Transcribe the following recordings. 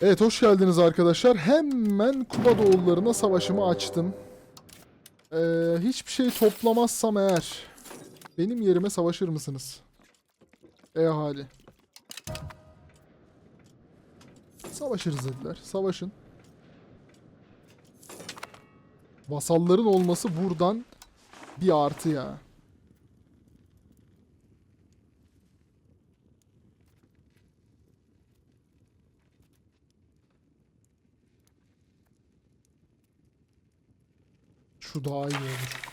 Evet hoş geldiniz arkadaşlar. Hemen Kuba Doğullarına savaşımı açtım. Ee, hiçbir şey toplamazsam eğer benim yerime savaşır mısınız? Ey ahali. Savaşırız dediler. Savaşın. Vasalların olması buradan bir artı ya. Şu daha iyi olur.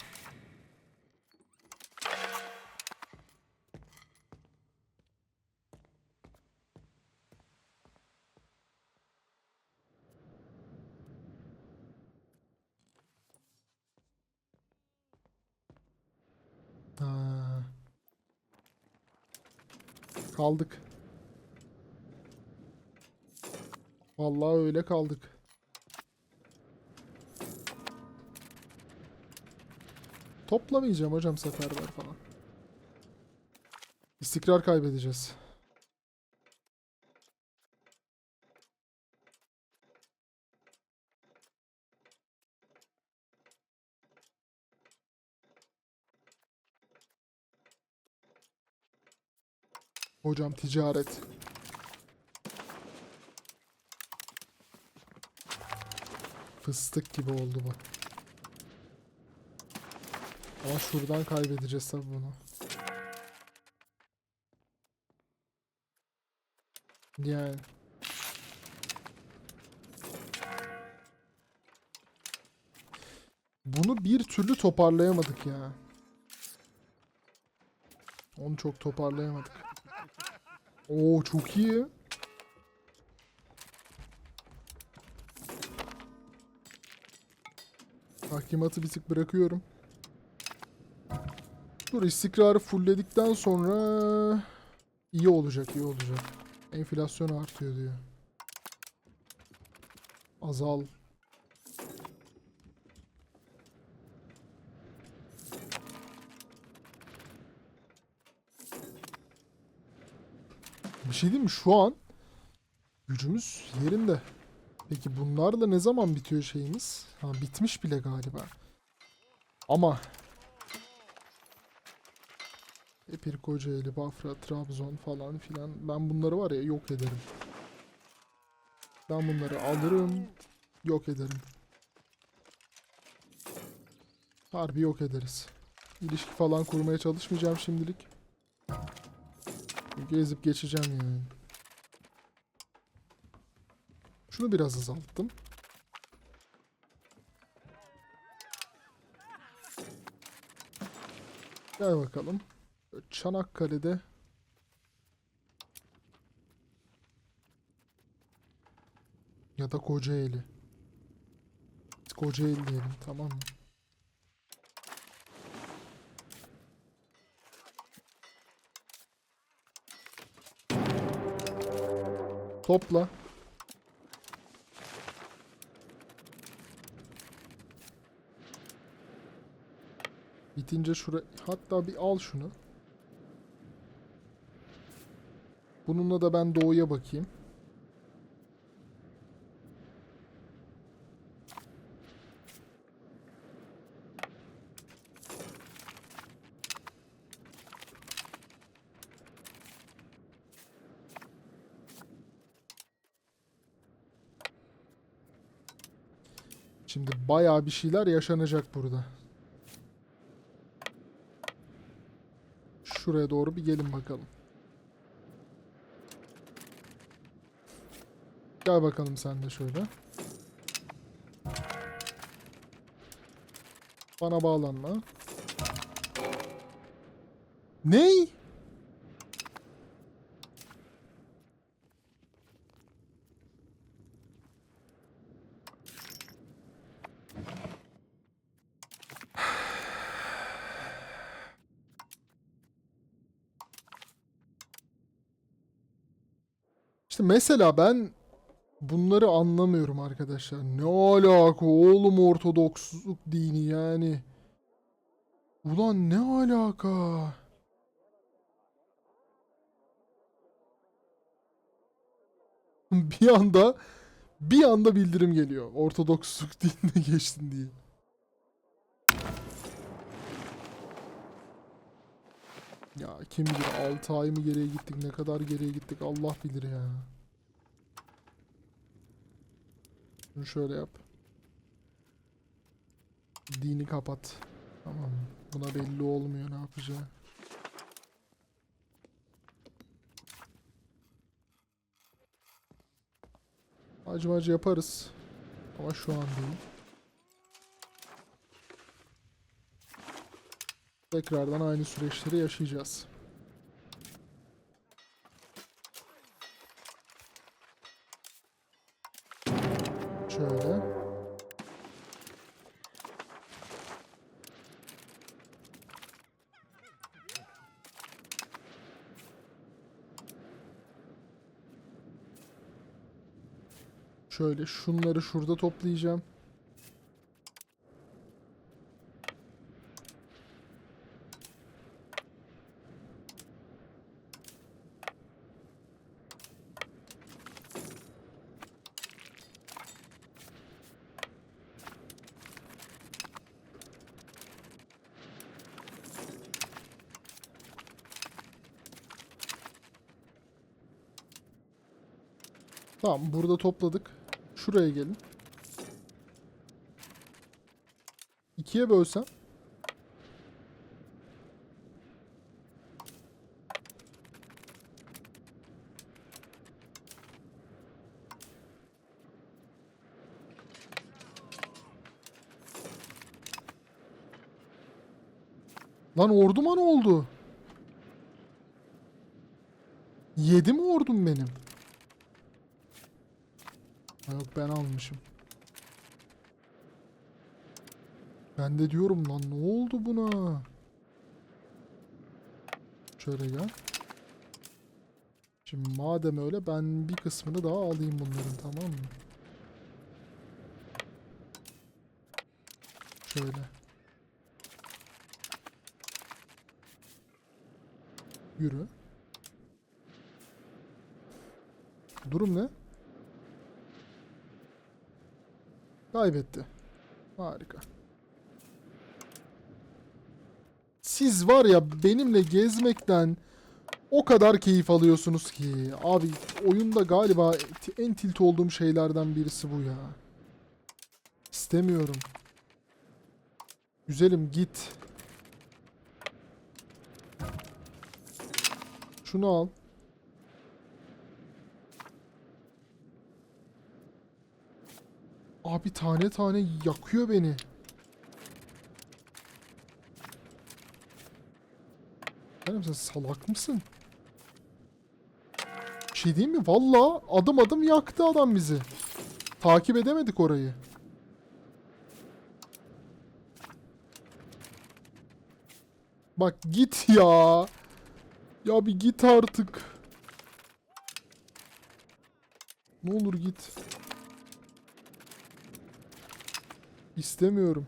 Kaldık. Vallahi öyle kaldık. Toplamayacağım hocam seferber falan. İstikrar kaybedeceğiz. Hocam ticaret. Fıstık gibi oldu bu. Ama şuradan kaybedeceğiz tabii bunu. Yani. Bunu bir türlü toparlayamadık ya. Onu çok toparlayamadık. Oo çok iyi. Tahkimatı bir tık bırakıyorum. Dur istikrarı fullledikten sonra iyi olacak iyi olacak. Enflasyon artıyor diyor. Azal. Bir şey diyeyim mi? Şu an gücümüz yerinde. Peki bunlarla ne zaman bitiyor şeyimiz? Ha bitmiş bile galiba. Ama Epir Kocaeli, Bafra, Trabzon falan filan. Ben bunları var ya yok ederim. Ben bunları alırım. Yok ederim. Harbi yok ederiz. İlişki falan kurmaya çalışmayacağım şimdilik. Çünkü ezip geçeceğim yani. Şunu biraz azalttım. Gel bakalım. Çanakkale'de ya da Kocaeli. Kocaeli diyelim tamam mı? Topla. Bitince şura hatta bir al şunu. Bununla da ben doğuya bakayım. Şimdi bayağı bir şeyler yaşanacak burada. Şuraya doğru bir gelin bakalım. Gel bakalım sen de şöyle. Bana bağlanma. Ney? İşte mesela ben bunları anlamıyorum arkadaşlar. Ne alaka oğlum Ortodoksluk dini yani. Ulan ne alaka? bir anda bir anda bildirim geliyor. Ortodoksluk dinine geçtin diye. Ya kim bilir 6 ay mı geriye gittik ne kadar geriye gittik Allah bilir ya. Şunu şöyle yap. Dini kapat. Tamam. Buna belli olmuyor ne yapacağı. Acımacı yaparız. Ama şu an değil. Tekrardan aynı süreçleri yaşayacağız. Şöyle şunları şurada toplayacağım. Tamam burada topladık. Şuraya gelin. İkiye bölsem. Lan orduma ne oldu? Yedi mi ordum benim? Ha yok ben almışım. Ben de diyorum lan ne oldu buna? Şöyle gel. Şimdi madem öyle ben bir kısmını daha alayım bunların tamam mı? Şöyle. Yürü. Durum ne? Kaybetti. Harika. Siz var ya benimle gezmekten o kadar keyif alıyorsunuz ki. Abi oyunda galiba en tilt olduğum şeylerden birisi bu ya. İstemiyorum. Güzelim git. Şunu al. Abi tane tane yakıyor beni. Canım sen salak mısın? Bir şey diyeyim mi? Valla adım adım yaktı adam bizi. Takip edemedik orayı. Bak git ya. Ya bir git artık. Ne olur git. İstemiyorum.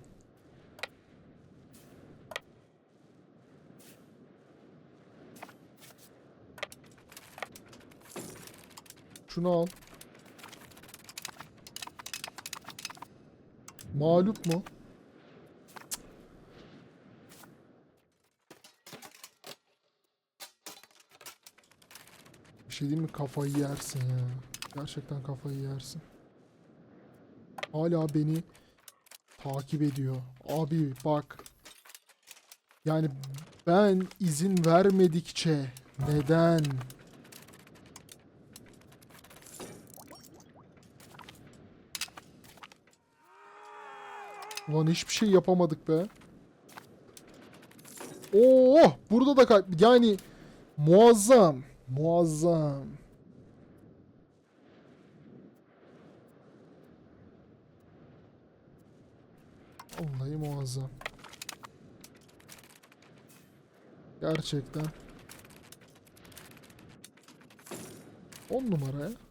Şunu al. Mağlup mu? Bir şey diyeyim mi? Kafayı yersin ya. Gerçekten kafayı yersin. Hala beni takip ediyor. Abi bak. Yani ben izin vermedikçe neden? Ulan hiçbir şey yapamadık be. Oo, burada da kay- yani muazzam, muazzam. Vallahi muazzam. Gerçekten. 10 numara ya.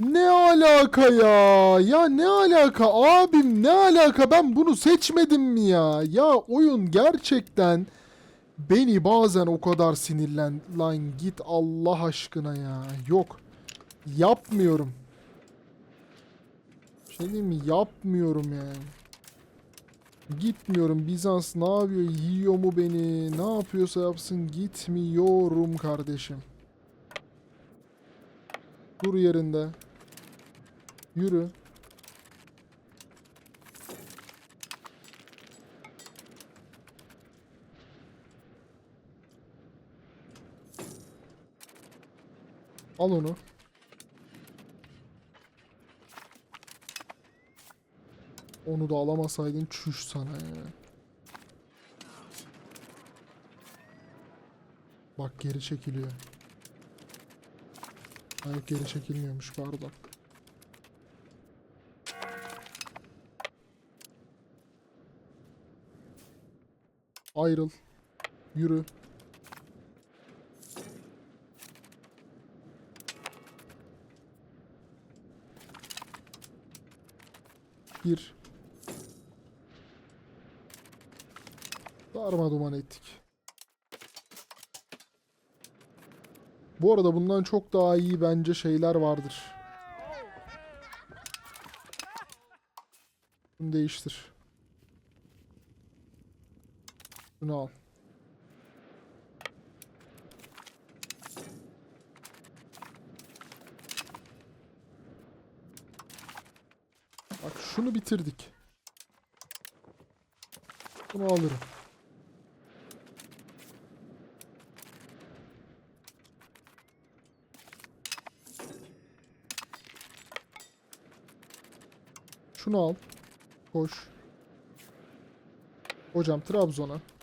Ne alaka ya? Ya ne alaka abim ne alaka? Ben bunu seçmedim mi ya? Ya oyun gerçekten beni bazen o kadar sinirlen. Lan git Allah aşkına ya. Yok. Yapmıyorum. Şey diyeyim mi? Yapmıyorum yani. Gitmiyorum. Bizans ne yapıyor? Yiyor mu beni? Ne yapıyorsa yapsın. Gitmiyorum kardeşim. Dur yerinde. Yürü. Al onu. Onu da alamasaydın çüş sana ya. Bak geri çekiliyor. Hayır geri çekilmiyormuş pardon. Ayrıl. Yürü. Bir. Darma duman ettik. Bu arada bundan çok daha iyi bence şeyler vardır. Bunu değiştir. Bunu al. Bak şunu bitirdik. Bunu alırım. Şunu al. Koş. Hocam Trabzon'a.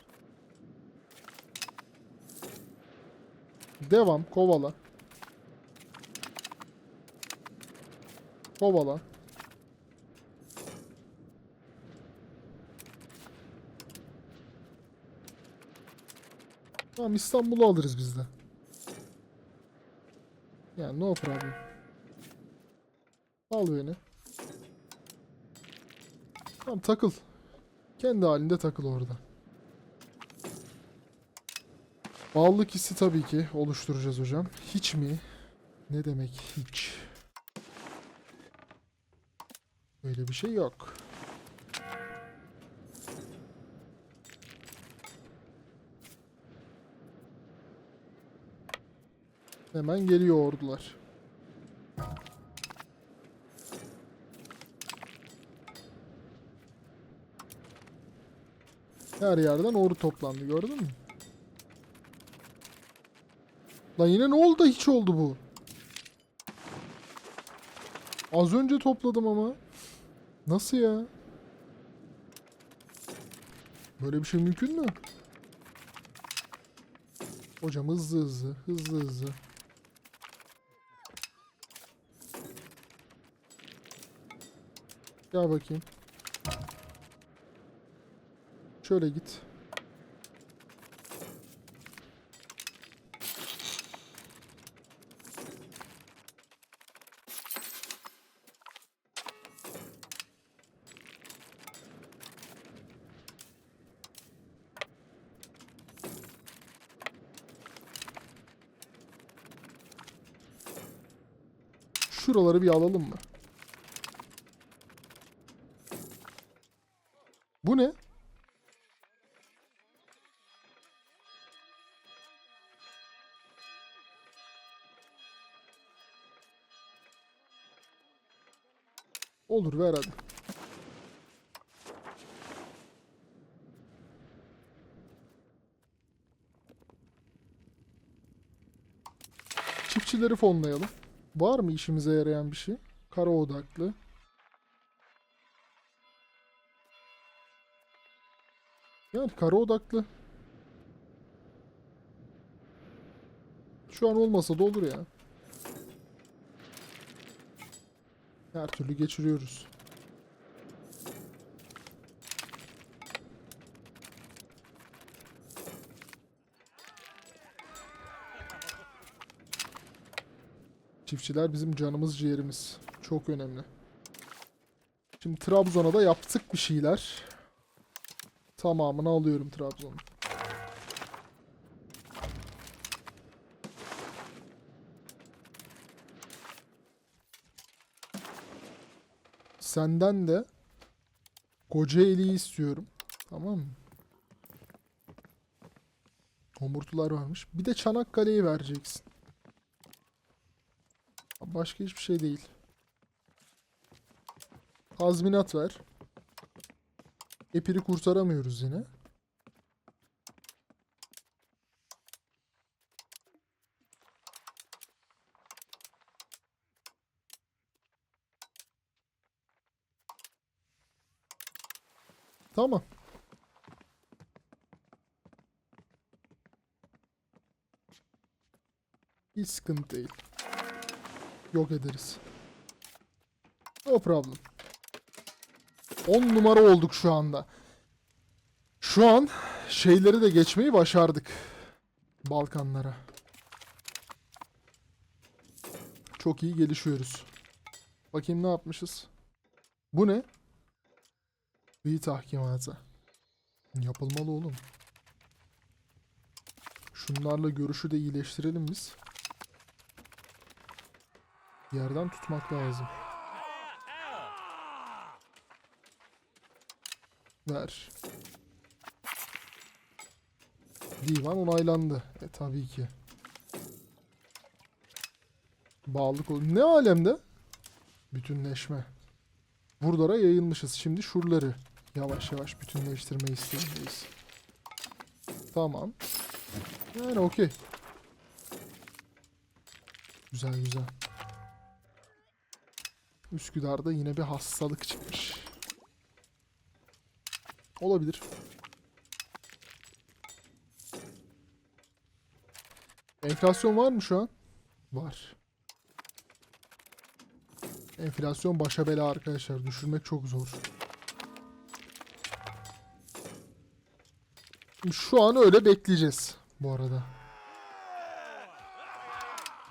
Devam. Kovala. Kovala. Tamam İstanbul'u alırız biz de. Yani no problem. Al beni. Tamam takıl. Kendi halinde takıl orada. Bağlılık hissi tabii ki oluşturacağız hocam. Hiç mi? Ne demek hiç? Öyle bir şey yok. Hemen geliyor ordular. Her yerden ordu toplandı gördün mü? Lan yine ne oldu hiç oldu bu? Az önce topladım ama. Nasıl ya? Böyle bir şey mümkün mü? Hocam hızlı hızlı, hızlı hızlı. Gel bakayım. Şöyle git. Şuraları bir alalım mı? Bu ne? Olur ver hadi. Çiftçileri fonlayalım. Var mı işimize yarayan bir şey? Kara odaklı. Yani kara odaklı. Şu an olmasa da olur ya. Her türlü geçiriyoruz. Çiftçiler bizim canımız ciğerimiz. Çok önemli. Şimdi Trabzon'a da yaptık bir şeyler. Tamamını alıyorum Trabzon'un. Senden de Kocaeli'yi istiyorum. Tamam mı? Homurtular varmış. Bir de Çanakkale'yi vereceksin. Başka hiçbir şey değil. Tazminat ver. Epiri kurtaramıyoruz yine. Tamam. Hiç sıkıntı değil. Yok ederiz. No problem. 10 numara olduk şu anda. Şu an şeyleri de geçmeyi başardık. Balkanlara. Çok iyi gelişiyoruz. Bakayım ne yapmışız. Bu ne? İyi tahkimatı. Yapılmalı oğlum. Şunlarla görüşü de iyileştirelim biz. Yerden tutmak lazım. Ver. Divan onaylandı. E tabii ki. Bağlılık ol. Ne alemde? Bütünleşme. Buralara yayılmışız. Şimdi şuraları yavaş yavaş bütünleştirme isteğindeyiz. Tamam. Yani okey. Güzel güzel. Üsküdar'da yine bir hastalık çıkmış. Olabilir. Enflasyon var mı şu an? Var. Enflasyon başa bela arkadaşlar. Düşürmek çok zor. Şu an öyle bekleyeceğiz bu arada.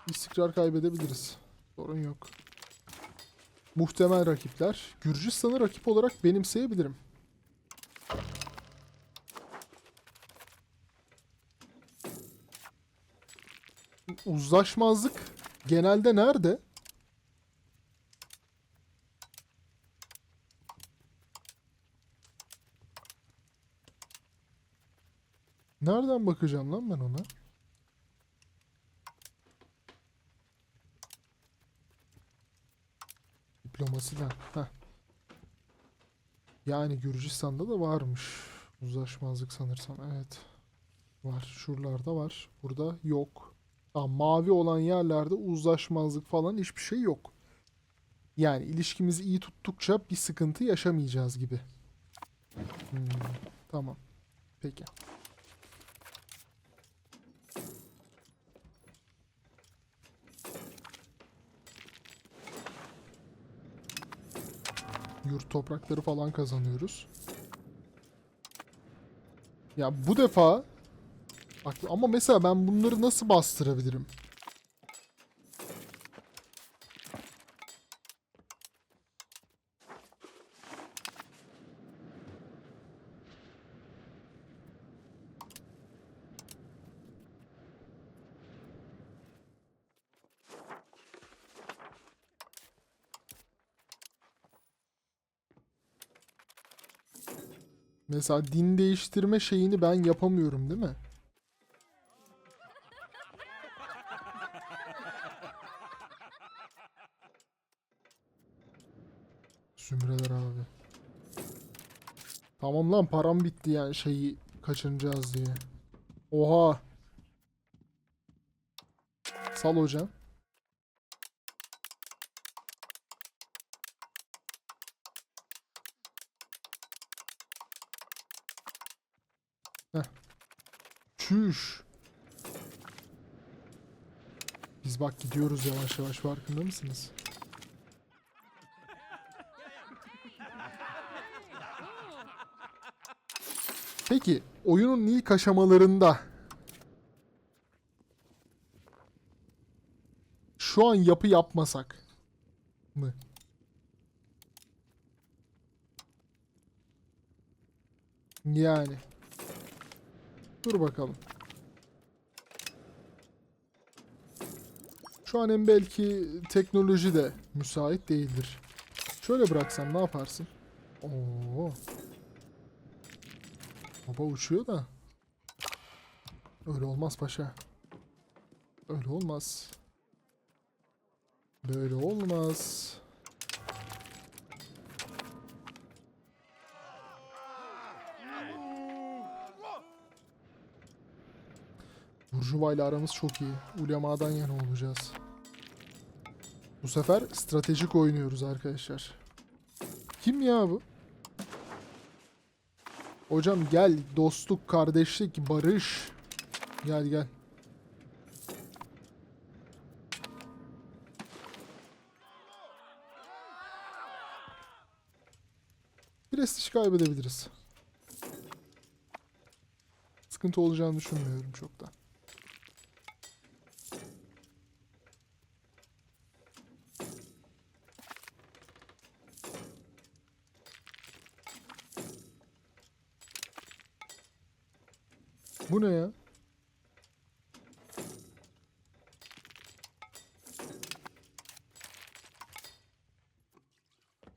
İstikrar kaybedebiliriz. Sorun yok. Muhtemel rakipler. Gürcistan'ı rakip olarak benimseyebilirim. Uzlaşmazlık genelde nerede? Nereden bakacağım lan ben ona? Diplomasiden. Heh. Yani Gürcistan'da da varmış. Uzlaşmazlık sanırsam. Evet. Var. Şuralarda var. Burada yok. Tamam, mavi olan yerlerde uzlaşmazlık falan hiçbir şey yok. Yani ilişkimizi iyi tuttukça bir sıkıntı yaşamayacağız gibi. Hmm, tamam. Peki. Yurt toprakları falan kazanıyoruz. Ya bu defa ama mesela ben bunları nasıl bastırabilirim? Mesela din değiştirme şeyini ben yapamıyorum değil mi? Sümreler abi. Tamam lan param bitti yani şeyi kaçıracağız diye. Oha. Sal hocam. Heh. Çüş. Biz bak gidiyoruz yavaş yavaş farkında mısınız? Peki oyunun ilk aşamalarında şu an yapı yapmasak mı? Yani. Dur bakalım. Şu an en belki teknoloji de müsait değildir. Şöyle bıraksam ne yaparsın? Oo. Baba uçuyor da. Öyle olmaz paşa. Öyle olmaz. Böyle olmaz. Burjuva ile aramız çok iyi. Ulema'dan yana olacağız. Bu sefer stratejik oynuyoruz arkadaşlar. Kim ya bu? Hocam gel dostluk, kardeşlik, barış. Gel gel. Prestij kaybedebiliriz. Sıkıntı olacağını düşünmüyorum çok da. Bu ne ya?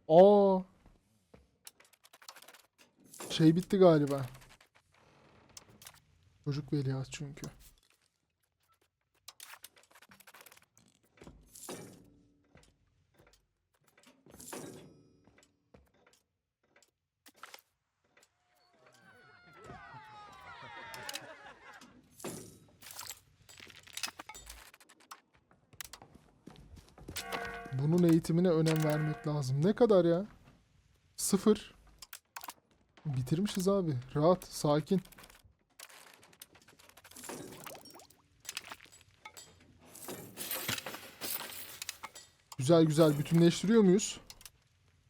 Aa. Şey bitti galiba. Çocuk veliaht çünkü. Bunun eğitimine önem vermek lazım. Ne kadar ya? Sıfır. Bitirmişiz abi. Rahat, sakin. Güzel güzel bütünleştiriyor muyuz?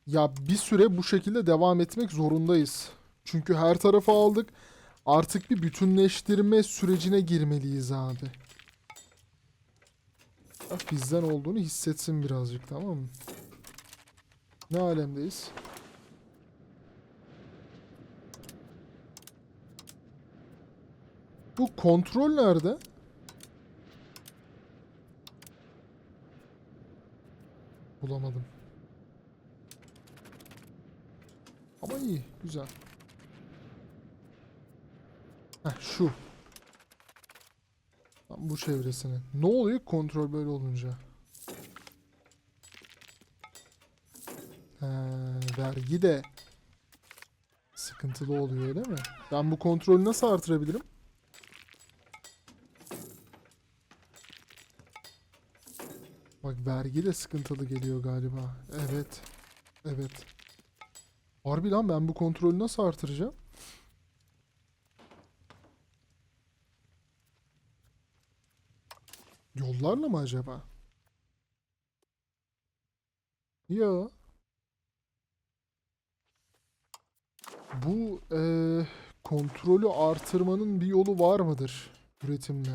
Ya bir süre bu şekilde devam etmek zorundayız. Çünkü her tarafı aldık. Artık bir bütünleştirme sürecine girmeliyiz abi. Bizden olduğunu hissetsin birazcık tamam mı? Ne alemdeyiz? Bu kontrol nerede? Bulamadım. Ama iyi, güzel. Heh, şu. Bu çevresine. Ne oluyor kontrol böyle olunca? He, vergi de sıkıntılı oluyor öyle mi? Ben bu kontrolü nasıl artırabilirim? Bak vergi de sıkıntılı geliyor galiba. Evet. Evet. Harbi lan ben bu kontrolü nasıl artıracağım? Yollarla mı acaba? Ya. Bu eee, kontrolü artırmanın bir yolu var mıdır üretimle?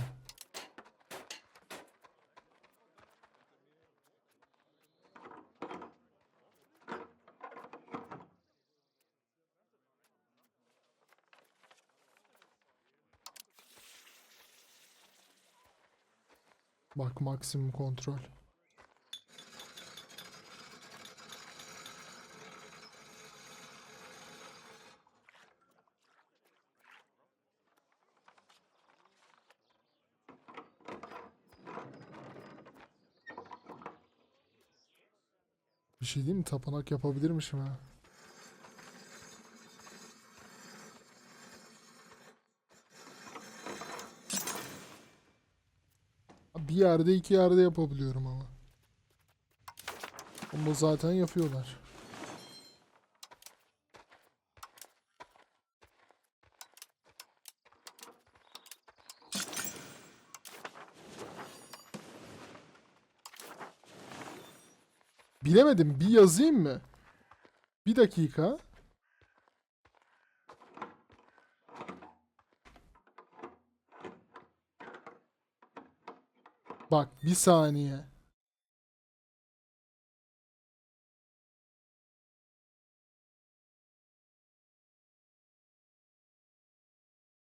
Bak maksimum kontrol. Bir şey diyeyim mi? Tapınak yapabilirmişim ha. Bir yerde iki yerde yapabiliyorum ama. Ama zaten yapıyorlar. Bilemedim. Bir yazayım mı? Bir dakika. Bak bir saniye.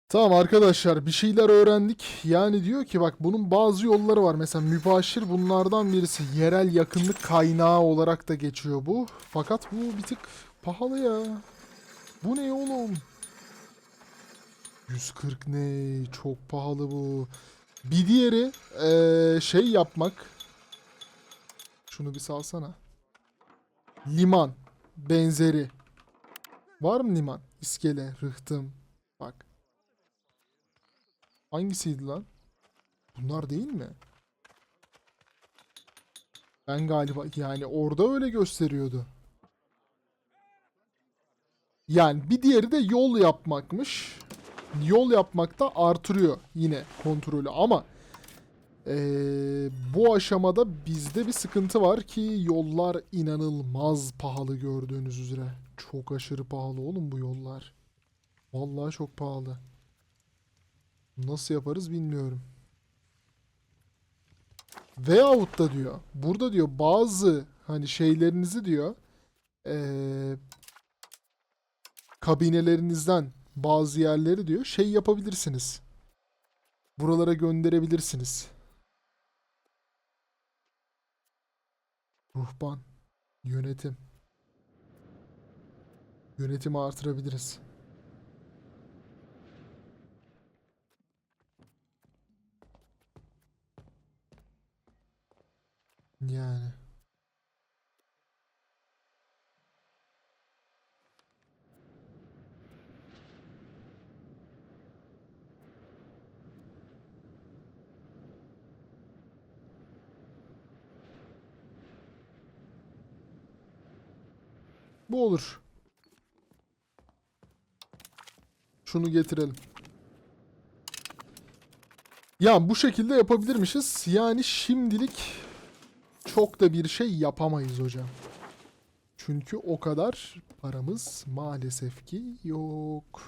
Tamam arkadaşlar bir şeyler öğrendik. Yani diyor ki bak bunun bazı yolları var. Mesela mübaşir bunlardan birisi. Yerel yakınlık kaynağı olarak da geçiyor bu. Fakat bu bir tık pahalı ya. Bu ne oğlum? 140 ne? Çok pahalı bu. Bir diğeri eee, şey yapmak. Şunu bir salsana. Liman benzeri. Var mı liman? İskele, rıhtım. Bak. Hangisiydi lan? Bunlar değil mi? Ben galiba yani orada öyle gösteriyordu. Yani bir diğeri de yol yapmakmış. Yol yapmak da artırıyor yine kontrolü ama eee, bu aşamada bizde bir sıkıntı var ki yollar inanılmaz pahalı gördüğünüz üzere. Çok aşırı pahalı oğlum bu yollar. Vallahi çok pahalı. Nasıl yaparız bilmiyorum. Veyahut da diyor. Burada diyor bazı hani şeylerinizi diyor eee, kabinelerinizden bazı yerleri diyor şey yapabilirsiniz. Buralara gönderebilirsiniz. Ruhban. Yönetim. Yönetimi artırabiliriz. Yani. Bu olur. Şunu getirelim. Ya bu şekilde yapabilirmişiz. Yani şimdilik çok da bir şey yapamayız hocam. Çünkü o kadar paramız maalesef ki yok.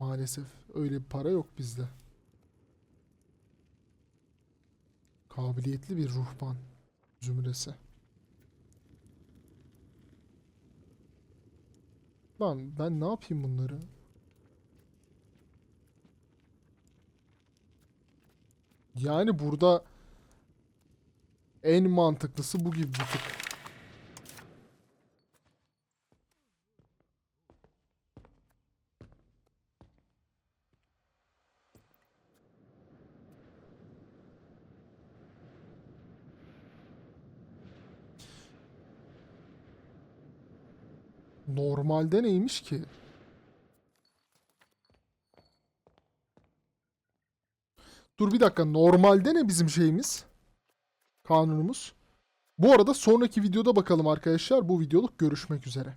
Maalesef öyle bir para yok bizde. Kabiliyetli bir ruhban zümresi. Lan ben ne yapayım bunları? Yani burada en mantıklısı bu gibi bir tık. Normalde neymiş ki? Dur bir dakika. Normalde ne bizim şeyimiz? Kanunumuz. Bu arada sonraki videoda bakalım arkadaşlar. Bu videoluk görüşmek üzere.